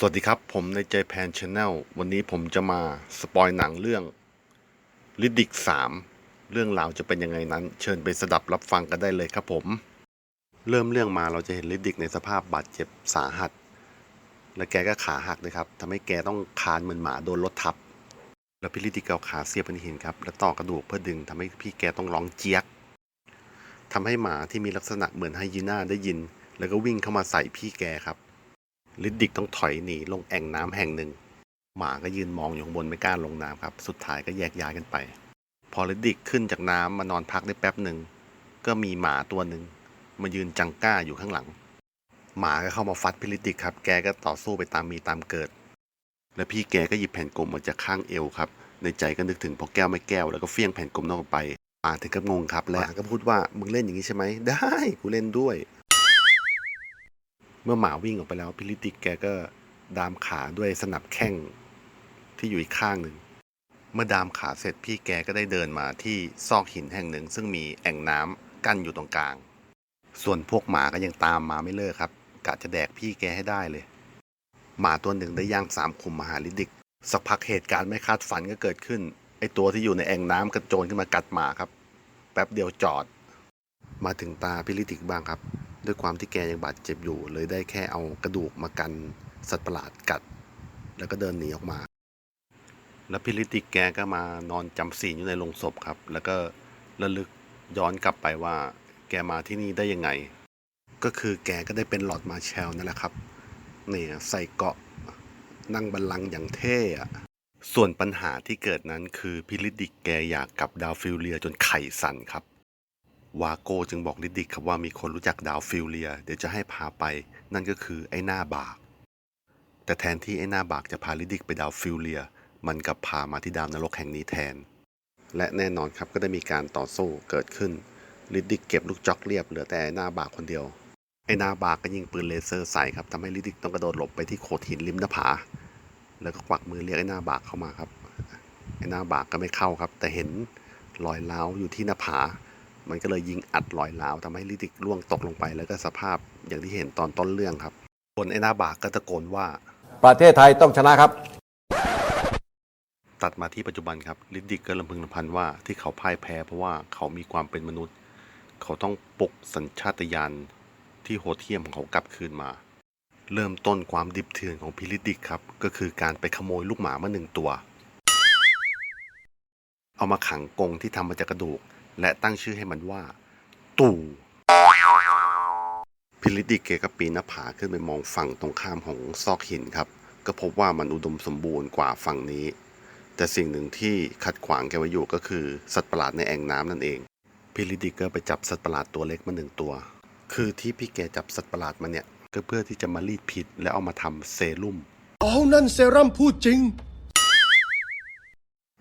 สวัสดีครับ ผมในใจแพนชาแนลวันนี้ผมจะมาสปอยหนังเรื่องลิดิก3เรื่องราวจะเป็นยังไงนั้น เชิญไปสดับรับฟังกันได้เลยครับผม เริ่มเรื่องมาเราจะเห็นลิดิกในสภาพบาดเจ็บสาหัส และแกก็ขาหักเลยครับทำให้แกต้องคานเหมือนหมาโดนรถทับ แล้วพี่ลิดิกเอาขาเสียบเป็นหินครับแล้วต่อกระดูกเพื่อดึงทำให้พี่แกต้องร้องเจี๊ยกทำให้หมาที่มีลักษณะเหมือนไฮยีน่าได้ยิน แล้วก็วิ่งเข้ามาใส่พี่แกครับ ลิดดิกต้องถอยหนีลงแอ่งน้ำแห่งหนึ่ง หมาก็ยืนมองอยู่ข้างบนไม่กล้าลงน้ำครับ สุดท้ายก็แยกย้ายกันไป พอลิดดิกขึ้นจากน้ำมานอนพักได้แป๊บหนึ่ง ก็มีหมาตัวหนึ่งมายืนจังก้าอยู่ข้างหลัง หมาก็เข้ามาฟัดพี่ลิดดิกครับ แกก็ต่อสู้ไปตามมีตามเกิด และพี่แกก็หยิบแผ่นกลมออกจากข้างเอวครับ ในใจก็นึกถึงพอแก้วไม่แก้วแล้วก็เฟี้ยงแผ่นกลมนอกไปหมาถึงกับงงครับ และหมาก็พูดว่ามึงเล่นอย่างนี้ใช่ไหมได้กูเล่นด้วย เมื่อหมาวิ่งออกไปแล้วพิลิติกแกก็ดามขาด้วยสนับแข้งที่อยู่อีกข้างหนึ่ง เมื่อดามขาเสร็จพี่แกก็ได้เดินมาที่ซอกหินแห่งหนึ่ง ซึ่งมีแอ่งน้ำกั้นอยู่ตรงกลาง ส่วนพวกหมาก็ยังตามมาไม่เลิกครับกะจะแดกพี่แกให้ได้เลย หมาตัวหนึ่งได้ย่างสามขุมมาหาลิดิก สักพักเหตุการณ์ไม่คาดฝันก็เกิดขึ้นไอตัวที่อยู่ในแอ่งน้ำกระโจนขึ้นมากัดหมาครับ แป๊บเดียวจอด มาถึงตาพิลิติกบ้างครับ ด้วยความที่แกยังบาดเจ็บอยู่ เลยได้แค่เอากระดูกมากันสัตว์ประหลาดกัด แล้วก็เดินหนีออกมา แล้วพิลิติกแกก็มานอนจำศีลอยู่ในโรงศพครับ แล้วก็ระลึกย้อนกลับไปว่า แกมาที่นี่ได้ยังไง ก็คือแกก็ได้เป็นหลอดมาแชลนั่นแหละครับเนี่ยใส่เกาะนั่งบัลลังก์อย่างเท่อะส่วนปัญหาที่เกิดนั้นคือพิลิติกแกอยากกับดาวฟิลเลียจนไข่สั่นครับ วาโกจึงบอกลิดดิกครับว่ามีคนรู้จักดาวฟิลเลีย เดี๋ยวจะให้พาไป นั่นก็คือไอ้หน้าบาก แต่แทนที่ไอ้หน้าบากจะพาลิดดิกไปดาวฟิลเลีย มันกลับพามาที่ดาวนรกแห่งนี้แทน และแน่นอนครับก็ได้มีการต่อสู้เกิดขึ้นลิดดิกเก็บลูกจ็อกเรียบเหลือแต่ไอ้หน้าบากคนเดียว ไอ้หน้าบากก็ยิงปืนเลเซอร์ใส่ครับทำให้ลิดดิกต้องกระโดดหลบไปที่โขดหินริมหน้าผา แล้วก็กวักมือเรียกไอ้หน้าบากเข้ามาครับไอ้หน้าบากก็ไม่เข้าครับ แต่เห็นรอยร้าอยู่ที่หน้าผา มันก็เลยยิงอัดรอยร้าวทำให้ลิดิกล่วงตกลงไป แล้วก็สภาพอย่างที่เห็นตอนต้นเรื่องครับคนไอ้หน้าบากก็ตะโกนว่า ประเทศไทยต้องชนะครับ ตัดมาที่ปัจจุบันครับลิดิกก็ลำพึงลำพันว่าที่เขาพ่ายแพ้เพราะว่าเขามีความเป็นมนุษย์ เขาต้องปลุกสัญชาตญาณที่โหดเหี้ยมของเขากลับคืนมา เริ่มต้นความดิบเถื่อนของพิลิดิกครับก็คือการไปขโมยลูกหมามาหนึ่งตัว เอามาขังกรงที่ทำมาจากกระดูก และตั้งชื่อให้มันว่า ตู่พิลิดิกเกก็ปีนหน้าผาขึ้นไปมองฝั่งตรงข้ามของซอกหินครับ ก็พบว่ามันอุดมสมบูรณ์กว่าฝั่งนี้ แต่สิ่งหนึ่งที่ขัดขวางแกไว้อยู่ก็คือสัตว์ประหลาดในแอ่งน้ำนั่นเองพิลิดิกก็ไปจับสัตว์ประหลาดตัวเล็กมาหนึ่งตัว คือที่พี่แกจับสัตว์ประหลาดมาเนี่ยก็เพื่อที่จะมารีดพิษแล้วเอามาทำเซรุ่มเอนั่นเซรั่มพูดจริง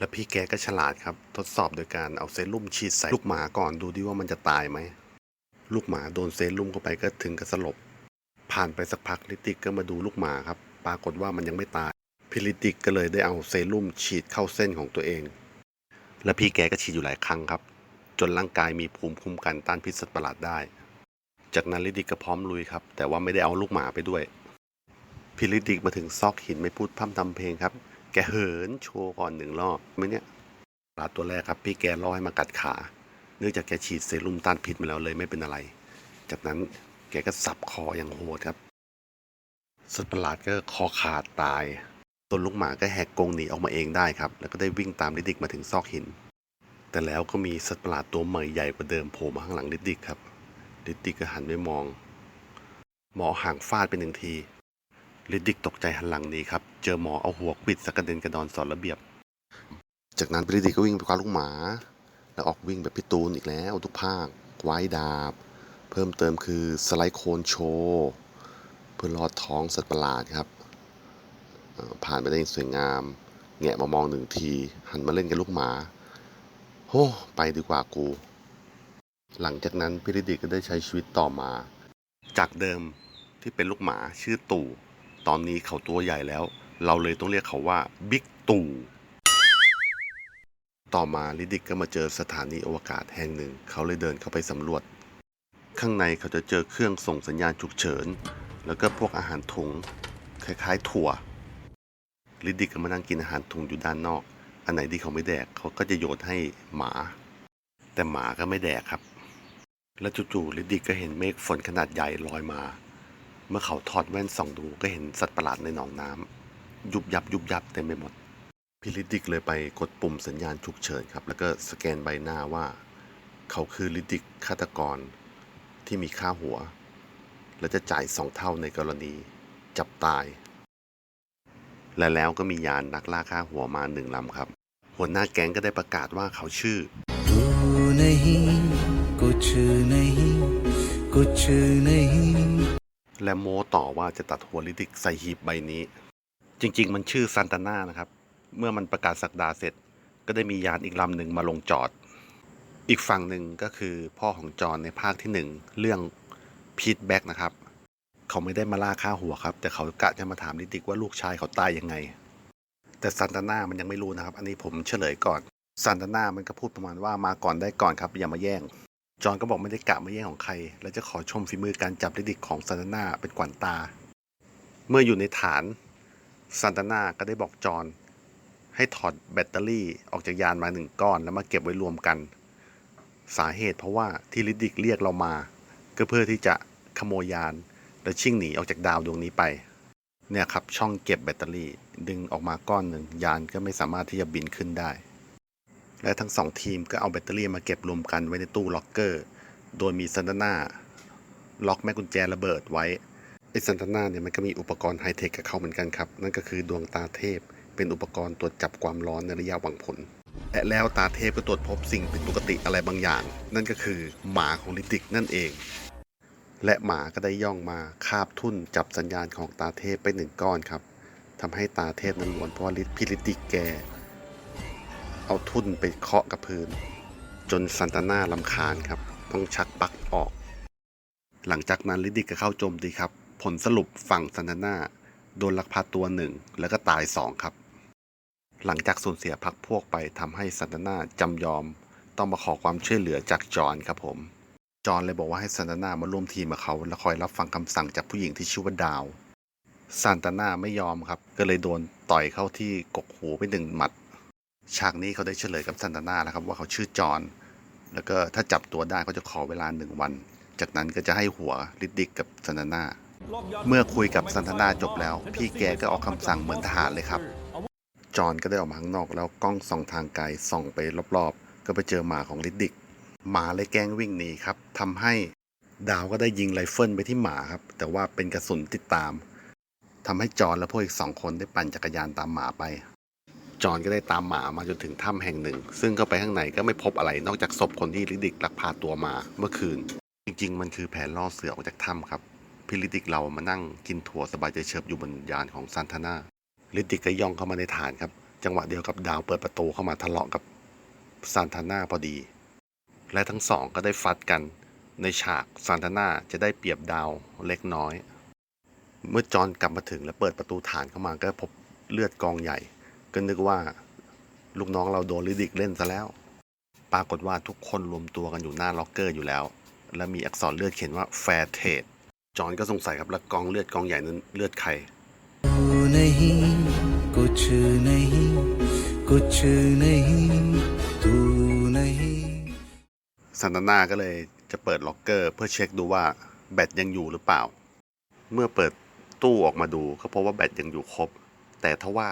และพี่แกก็ฉลาดครับ ทดสอบโดยการเอาเซรุ่มฉีดใส่ลูกหมาก่อนดูดิว่ามันจะตายไหม ลูกหมาโดนเซรุ่มเข้าไปก็ถึงกับสลบ ผ่านไปสักพักลิติกก็มาดูลูกหมาครับ ปรากฏว่ามันยังไม่ตายพิลิติกก็เลยได้เอาเซรุ่มฉีดเข้าเส้นของตัวเอง และพี่แกก็ฉีดอยู่หลายครั้งครับ จนร่างกายมีภูมิคุ้มกันต้านพิษสัตว์ประหลาดได้ จากนั้นลิติกก็พร้อมลุยครับ แต่ว่าไม่ได้เอาลูกหมาไปด้วยพิลิติกมาถึงซอกหินไม่พูดพร่ำทำเพลงครับ แกเหินโชว์ก่อนหนึ่งรอบไหมเนี่ยปลาตัวแรกครับ พี่แกล่อให้มากัดขา เนื่องจากแกฉีดเซรุ่มต้านพิษมาแล้วเลยไม่เป็นอะไร จากนั้นแกก็สับคออย่างโหดครับสัตว์ประหลาดก็คอขาดตายตัวลูกหมาก็แหกกรงหนีออกมาเองได้ครับ แล้วก็ได้วิ่งตามลิดดิกมาถึงซอกหิน แต่แล้วก็มีสัตว์ประหลาดตัวใหม่ใหญ่กว่าเดิมโผล่มาข้างหลังลิดดิกครับลิดดิกก็หันไปมอง หมอห่างฟาดไปหนึ่งที ลิดดิกตกใจหันหลังหนี้ครับ เจอหมอเอาหัวควิดสกกระเด็นกระดอนสอนระเบียบ จากนั้นลิดดิกก็วิ่งไปคว้าลูกหมา แล้วออกวิ่งแบบพี่ตูนอีกแล้วทุกภาคไว้ดาบ เพิ่มเติมคือสไลด์โคนโชว์เพื่อลอดท้องสัตว์ประหลาดครับ ผ่านไปได้อย่างสวยงามแงะมามองหนึ่งที หันมาเล่นกับลูกหมาโอ้ไปดีกว่ากู หลังจากนั้นพิริดิกก็ได้ใช้ชีวิตต่อมา จากเดิมที่เป็นลูกหมาชื่อตู่ ตอนนี้เขาตัวใหญ่แล้ว เราเลยต้องเรียกเขาว่าบิ๊กตู่ต่อมาลิดิกก็มาเจอสถานีอวกาศแห่งหนึ่ง เขาเลยเดินเข้าไปสำรวจ ข้างในเขาจะเจอเครื่องส่งสัญญาณฉุกเฉิน แล้วก็พวกอาหารถุง คล้ายๆ ถั่วลิดดิกก็มานั่งกินอาหารถุงอยู่ด้านนอก อันไหนที่เขาไม่แดกเขาก็จะโยนให้หมา แต่หมาก็ไม่แดกครับ แล้วจู่ๆลิดดิกก็เห็นเมฆฝนขนาดใหญ่ลอยมา เมื่อเขาถอดแว่นส่องดูก็เห็นสัตว์ประหลาดในหนองน้ำยุบยับยุบยับเต็มไปหมด พี่ลิดดิกเลยไปกดปุ่มสัญญาณฉุกเฉินครับ แล้วก็สแกนใบหน้าว่า เขาคือลิดดิกฆาตกรที่มีค่าหัว และจะจ่ายสองเท่าในกรณีจับตาย และแล้วก็มียานนักล่าค่าหัวมาหนึ่งลำครับ หัวหน้าแก๊งก็ได้ประกาศว่าเขาชื่อ तू नहीं कुछ नहीं कुछ नहीं และโม้ต่อว่าจะตัดหัวลิดิกใส่หีบใบนี้ จริง ๆ มันชื่อซันตาน่านะครับ เมื่อมันประกาศสักดาเสร็จ ก็ได้มียานอีกลำหนึ่งมาลงจอด อีกฝั่งหนึ่งก็คือพ่อของจอห์นในภาคที่หนึ่งเรื่องพีทแบ็กนะครับ เขาไม่ได้มาล่าฆ่าหัวครับ แต่เขากะจะมาถามลิดิกว่าลูกชายเขาตายยังไง แต่ซันตาน่ามันยังไม่รู้นะครับ อันนี้ผมเฉลยก่อนซันตาน่ามันก็พูดประมาณว่ามาก่อนได้ก่อนครับอย่ามาแย่ง จอห์นก็บอกไม่ได้กะมาแย่งของใคร และจะขอชมฝีมือการจับลิดิกของซันตาน่าเป็นกวนตา เมื่ออยู่ในฐานซันตาน่าก็ได้บอกจอห์นให้ถอดแบตเตอรี่ออกจากยานมาหนึ่งก้อนแล้วมาเก็บไว้รวมกัน สาเหตุเพราะว่าที่ลิดิกเรียกเรามา ก็เพื่อที่จะขโมยยาน และชิ่งหนีออกจากดาวดวงนี้ไป เนี่ยครับช่องเก็บแบตเตอรี่ดึงออกมาก้อนหนึ่งยานก็ไม่สามารถที่จะบินขึ้นได้ และทั้งสองทีมก็เอาแบตเตอรี่มาเก็บรวมกันไว้ในตู้ล็อกเกอร์ โดยมีซันตาน่าล็อกแม่กุญแจระเบิดไว้ไอซันตาน่าเนี่ยมันก็มีอุปกรณ์ไฮเทคกับเขาเหมือนกันครับ นั่นก็คือดวงตาเทพ เป็นอุปกรณ์ตรวจจับความร้อนในระยะหวังผลและแล้วตาเทพก็ตรวจพบสิ่งผิดปกติอะไรบางอย่าง นั่นก็คือหมาของลิติกนั่นเอง และหมาก็ได้ย่องมาคาบทุ่นจับสัญญาณของตาเทพไปหนึ่งก้อนครับทำให้ตาเทพนั้นหลวนเพราะว่าลิพิลิติกแก เอาทุ่นไปเคาะกับพื้น จนซันตาน่าลำคาญครับ ต้องชักปลั๊กออก หลังจากนั้นลิดิกก็เข้าโจมตีครับ ผลสรุปฝั่งซันตาน่าโดนลักพาตัวหนึ่งแล้วก็ตายสองครับ หลังจากสูญเสียพักพวกไปทำให้ซันตาน่าจำยอม ต้องมาขอความช่วยเหลือจากจอห์นครับผมจอห์นเลยบอกว่าให้ซันตาน่ามาร่วมทีมกับเขาและคอยรับฟังคำสั่งจากผู้หญิงที่ชื่อว่าดาวซันตาน่าไม่ยอมครับ ก็เลยโดนต่อยเข้าที่กกหูไปหนึ่งหมัด ฉากนี้เขาได้เฉลยกับซันตาน่าแล้วครับว่าเขาชื่อจอห์นแล้วก็ถ้าจับตัวได้เขาจะขอเวลาหนึ่งวัน จากนั้นก็จะให้หัวลิดดิกกับซันตาน่าเมื่อคุยกับซันตาน่าจบแล้ว พี่แกก็ออกคำสั่งเหมือนทหารเลยครับ จอห์นก็ได้ออกมาข้างนอกแล้วกล้องส่องทางไกลส่องไปรอบๆ ก็ไปเจอหมาของลิดดิกหมาเลยแกล้งวิ่งหนีครับทำให้ดาวก็ได้ยิงไรเฟิลไปที่หมาครับ แต่ว่าเป็นกระสุนติดตามทำให้จอห์นและพวกอีกสองคนได้ปั่นจักรยานตามหมาไป จอนก็ได้ตามหมามาจนถึงถ้ำแห่งหนึ่ง ซึ่งเข้าไปข้างในก็ไม่พบอะไรนอกจากศพคนที่ลิดิกลักพาตัวมาเมื่อคืน จริง ๆ มันคือแผนล่อเสือออกจากถ้ำครับพี่ลิดิกเรามานั่งกินถั่วสบายใจเฉิบอยู่บนยานของซันทาน่าลิดิกก็ย่องเข้ามาในฐานครับ จังหวะเดียวกับดาวเปิดประตูเข้ามาทะเลาะกับซันทาน่าพอดี และทั้งสองก็ได้ฟัดกันในฉากซันทาน่าจะได้เปรียบดาวเล็กน้อย เมื่อจอนกลับมาถึงและเปิดประตูฐานเข้ามาก็พบเลือดกองใหญ่ ก็นึกว่าลูกน้องเราโดนลิดิกเล่นซะแล้ว ปรากฏว่าทุกคนรวมตัวกันอยู่หน้าล็อกเกอร์อยู่แล้ว และมีอักษรเลือดเขียนว่าแฟร์เทดจอห์นก็สงสัยครับแล้วกองเลือดกองใหญ่นั้นเลือดใคร तू नहीं कुछ नहीं कुछ नहीं तू नहीं ซันตาน่าก็เลยจะเปิดล็อกเกอร์ เพื่อเช็คดูว่าแบตยังอยู่หรือเปล่า เมื่อเปิดตู้ออกมาดูก็พบว่าแบตยังอยู่ครบ แต่ทว่า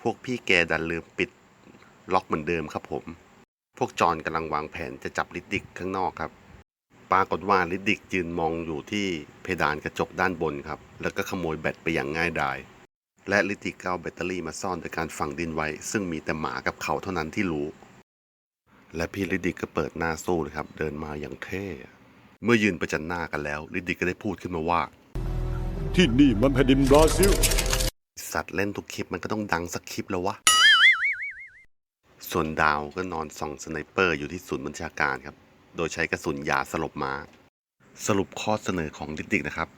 พวกพี่แกดันลืมปิดล็อกเหมือนเดิมครับผม พวกจอนกำลังวางแผนจะจับลิดดิกข้างนอกครับ ปรากฏว่าลิดดิกยืนมองอยู่ที่เพดานกระจกด้านบนครับ แล้วก็ขโมยแบตไปอย่างง่ายดาย และลิดดิกเอาแบตเตอรี่มาซ่อนโดยการฝังดินไว้ ซึ่งมีแต่หมากับเขาเท่านั้นที่รู้ และพี่ลิดดิกก็เปิดหน้าสู้เลยครับ เดินมาอย่างเท่ เมื่อยืนประจันหน้ากันแล้วลิดดิกก็ได้พูดขึ้นมาว่า ที่นี่มันแผ่นดินบราซิล สัตว์เล่นทุกคลิปมันก็ต้องดังสักคลิปแล้ววะ ส่วนดาวก็นอนส่องสไนเปอร์อยู่ที่ศูนย์บัญชาการครับ โดยใช้กระสุนยาสลบมา สรุปข้อเสนอของดิกดิกนะครับ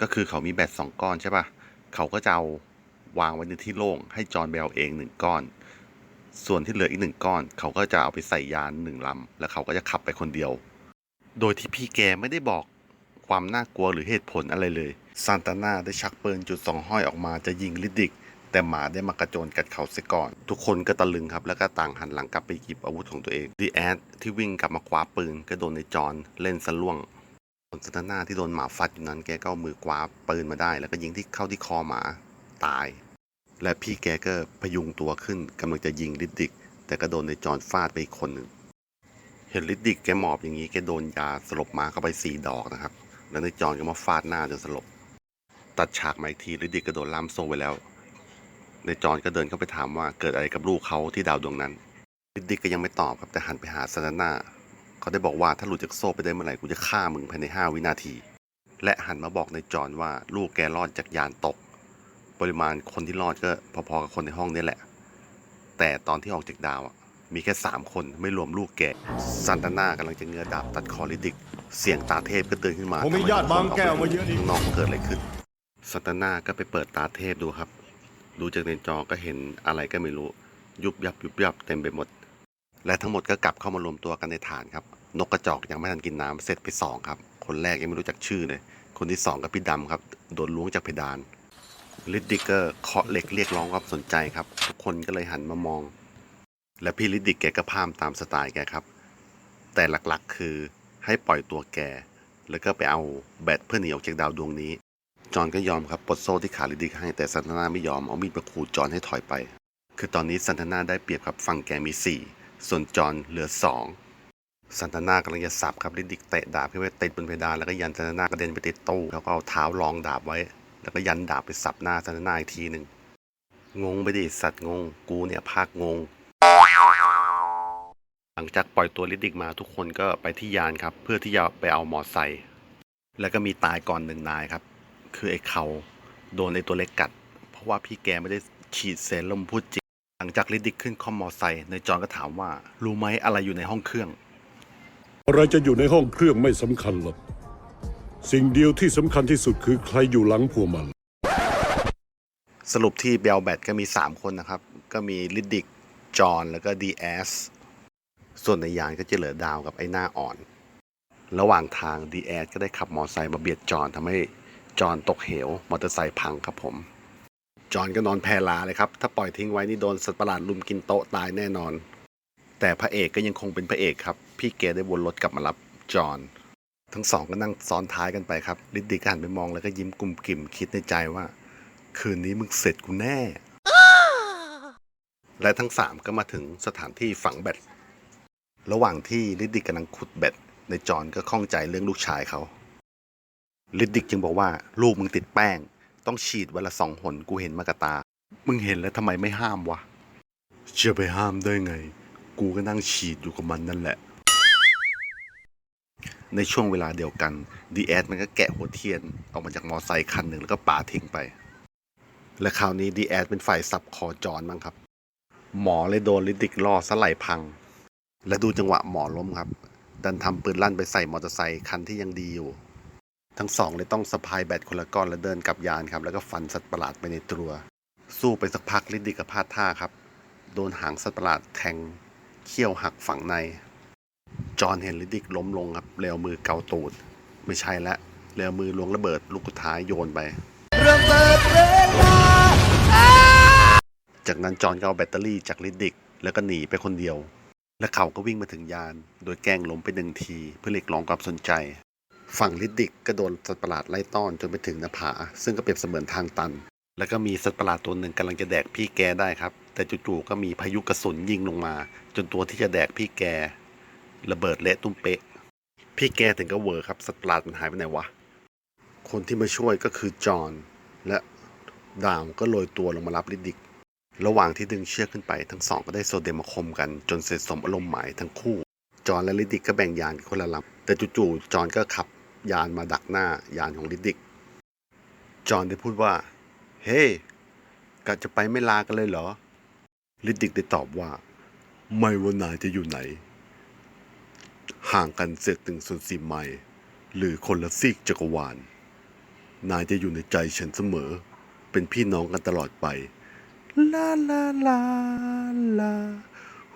ก็คือเขามีแบตสองก้อนใช่ปะเขาก็จะเอาวางไว้ในที่โล่งให้จอห์นแบลเองหนึ่งก้อน ส่วนที่เหลืออีกหนึ่งก้อน เขาก็จะเอาไปใส่ยานหนึ่งลำ แล้วเขาก็จะขับไปคนเดียว โดยที่พี่แกไม่ได้บอกความน่ากลัวหรือเหตุผลอะไรเลย ซานตาน่าได้ชักปืนจุดสองห้อยออกมาจะยิงลิดิก แต่หมาได้มากระโจนกัดเขาเสียก่อน ทุกคนก็ตะลึงครับ แล้วก็ต่างหันหลังกลับไปหยิบอาวุธของตัวเองดีแอดที่วิ่งกลับมาคว้าปืนก็โดนในจอนเล่นสล่วงส่วนซานตาน่าที่โดนหมาฟัดอยู่นั้นแกก็เอามือคว้าปืนมาได้ แล้วก็ยิงที่เข้าที่คอหมาตาย และพี่แกก็พยุงตัวขึ้นกำลังจะยิงลิดดิก แต่ก็โดนในจอนฟาดไปอีกคนหนึ่งเห็นลิดดิกแกหมอบอย่างนี้แกโดนยาสลบมาเข้าไปสี่ดอกนะครับ แล้วในจอนก็มาฟาดหน้าจนสลบ ตัดฉากมาอีกทีลิดดิกก็โดนล่ามโซ่ไว้แล้ว ในจอนก็เดินเข้าไปถามว่าเกิดอะไรกับลูกเขาที่ดาวดวงนั้นลิดดิกก็ยังไม่ตอบครับแต่หันไปหาซานาน่าเขาได้บอกว่าถ้าหลุดจากโซ่ไปได้เมื่อไหร่กูจะฆ่ามึงภายในห้าวินาที และหันมาบอกในจอนว่าลูกแกรอดจากยานตก ปริมาณคนที่รอดก็พอๆกับคนในห้องนี่แหละ แต่ตอนที่ออกจากดาวอะมีแค่สามคนไม่รวมลูกแกซานตาน่ากำลังจะเงื้อดาบตัดคอลิดิก เสียงตาเทพก็เตือนขึ้นมาผมมีญาติบางแก้วมาเยอะดิข้างนอกเกิดอะไรขึ้น ซานตานาก็ไปเปิดตาเทพดูครับ ดูจากในจอก็เห็นอะไรก็ไม่รู้ ยุบยับยุบยับเต็มไปหมด และทั้งหมดก็กลับเข้ามารวมตัวกันในฐานครับ นกกระจอกยังไม่ทันกินน้ำเสร็จไปสองครับ คนแรกยังไม่รู้จักชื่อเลย คนที่สองก็พี่ดำครับ โดนล้วงจากเพดานลิดดิกเกอร์เคาะเหล็กเรียกร้องความสนใจครับ ทุกคนก็เลยหันมามอง และพี่ลิดดิกแกก็พามตามสไตล์แกครับ แต่หลักๆคือให้ปล่อยตัวแก แล้วก็ไปเอาแบตเพื่อหนีออกจากดาวดวงนี้ จอห์นก็ยอมครับปลดโซ่ที่ขาลิดดิกให้แต่ซันตานาไม่ยอมเอามีดมาขู่จอห์นให้ถอยไป คือตอนนี้ซันตานาได้เปรียบครับฝั่งแกมี 4 ส่วนจอห์นเหลือ 2ซันตานากำลังจะสับครับลิดดิกเตะดาบขึ้นไปติดบนเพดานแล้วก็ยันซันตานากระเด็นไปติดตู้แล้วก็เอาเท้ารองดาบไว้ แล้วก็ยันดาบไปสับหน้าซันตานาอีกทีหนึ่งงงไปดิสัตว์งง กูเนี่ยภาคงง หลังจากปล่อยตัวลิดดิกมาทุกคนก็ไปที่ยานครับ เพื่อที่จะไปเอามอไซค์แล้วก็มีตายก่อนหนึ่งนายครับ คือไอ้เขาโดนไอ้ตัวเล็กกัด เพราะว่าพี่แกไม่ได้ฉีดเซรั่มพูดจริง หลังจากลิดดิกขึ้นคอมมอไซค์ในายจอนก็ถามว่า รู้ไหมอะไรอยู่ในห้องเครื่อง อะไรจะอยู่ในห้องเครื่องไม่สำคัญหรอก สิ่งเดียวที่สำคัญที่สุดคือใครอยู่หลังพวกมัน สรุปที่เบลแบตก็มี 3 คนนะครับ ก็มีลิดดิกจอห์นแล้วก็ดีแอสส่วนในยานก็จะเหลือดาวกับไอ้หน้าอ่อน ระหว่างทางดีแอสก็ได้ขับมอเตอร์ไซค์มาเบียดจอห์นทำให้ จอห์นตกเหว มอเตอร์ไซค์พังครับผม จอห์นก็นอนแพลาเลยครับ ถ้าปล่อยทิ้งไว้นี่โดนสัตว์ประหลาดลุมกินโต๊ะตายแน่นอน แต่พระเอกก็ยังคงเป็นพระเอกครับ พี่เกได้วนรถกลับมารับจอห์นทั้งสองก็นั่งซ้อนท้ายกันไปครับลิดดิกก็หันไปมองแล้วก็ยิ้มกลุ่มกิ่มคิดในใจว่า คืนนี้มึงเสร็จกูแน่ และทั้งสามก็มาถึงสถานที่ฝังแบตระหว่างที่ลิดดิกกำลังขุดแบตในจอนก็ข้องใจเรื่องลูกชายเขา ลิดดิกจึงบอกว่าลูกมึงติดแป้ง ต้องฉีดวันละสองหนกูเห็นมากตา มึงเห็นแล้วทำไมไม่ห้ามวะจะไปห้ามได้ไง กูก็นั่งฉีดอยู่กับมันนั่นแหละ ในช่วงเวลาเดียวกันดีแอดมันก็แกะหัวเทียนออกมาจากมอไซค์คันหนึ่งแล้วก็ปาทิ้งไป และคราวนี้ดีแอดเป็นฝ่ายสับคอจอนมั้งครับ หมอเลยโดนลิดิกล่อสไลด์พัง และดูจังหวะหมอล้มครับ ดันทำปืนลั่นไปใส่มอเตอร์ไซค์คันที่ยังดีอยู่ ทั้งสองเลยต้องสะพายแบตคนละก้อนแล้วเดินกลับยานครับ แล้วก็ฟันสัตว์ประหลาดไปในตัว สู้ไปสักพักลิดดิกกับพลาดท่าครับ โดนหางสัตว์ประหลาดแทงเขี้ยวหักฝั่งใน จอห์นเห็นลิดดิกล้มลงครับเร็วมือเกาตูด ไม่ใช่ละเร็วมือลวงระเบิดลูกสุดท้ายโยนไป จากนั้นจอห์นก็เอาแบตเตอรี่จากลิดดิกแล้วก็หนีไปคนเดียว และเขาก็วิ่งมาถึงยาน โดยแกล้งล้มไปหนึ่งทีเพื่อเรียกร้องความสนใจ ฝั่งลิดดิกก็โดนสัตว์ประหลาดไล่ต้อนจนไปถึงหน้าผา ซึ่งก็เปรียบเสมือนทางตัน แล้วก็มีสัตว์ประหลาดตัวหนึ่งกำลังจะแดกพี่แกได้ครับ แต่จู่ๆก็มีพายุกระสุนยิงลงมา จนตัวที่จะแดกพี่แก ระเบิดเละตุ้มเป๊ะ พี่แกถึงก็เวอร์ครับสัตว์ประหลาดมันหายไปไหนวะ คนที่มาช่วยก็คือจอห์นและดาวก็โรยตัวลงมารับลิดดิก ระหว่างที่ดึงเชือกขึ้นไปทั้งสองก็ได้โซเดมมาคมกันจนเสร็จสมอารมณ์หมายทั้งคู่ จอห์นและลิดดิกก็แบ่งยานกันคนละลำแต่จู่ๆจอห์นก็ขับ ยานมาดักหน้ายานของลิดดิก จอห์นได้พูดว่า เฮ้กะจะไปไม่ลากันเลยเหรอ ลิดดิกได้ตอบว่า ไม่ว่านายจะอยู่ไหน ห่างกันเสียถึงส่วนสี่ไมล์หรือคนละซีกจักรวาล นายจะอยู่ในใจฉันเสมอ เป็นพี่น้องกันตลอดไปลาลาลาลา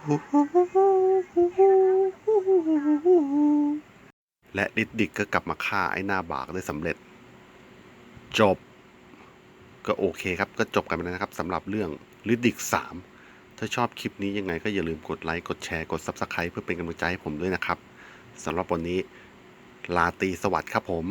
ฮูฮูฮูฮูฮูฮู และลิดดิกก็กลับมาฆ่าไอ้หน้าบากได้สำเร็จ จบ ก็โอเคครับ ก็จบกันไปแล้วนะครับสำหรับเรื่องลิดดิก3 ถ้าชอบคลิปนี้ยังไงก็อย่าลืมกดไลค์ กดแชร์ กด Subscribe เพื่อเป็นกำลังใจให้ผมด้วยนะครับสำหรับวันนี้ลาตีสวัสดีครับผม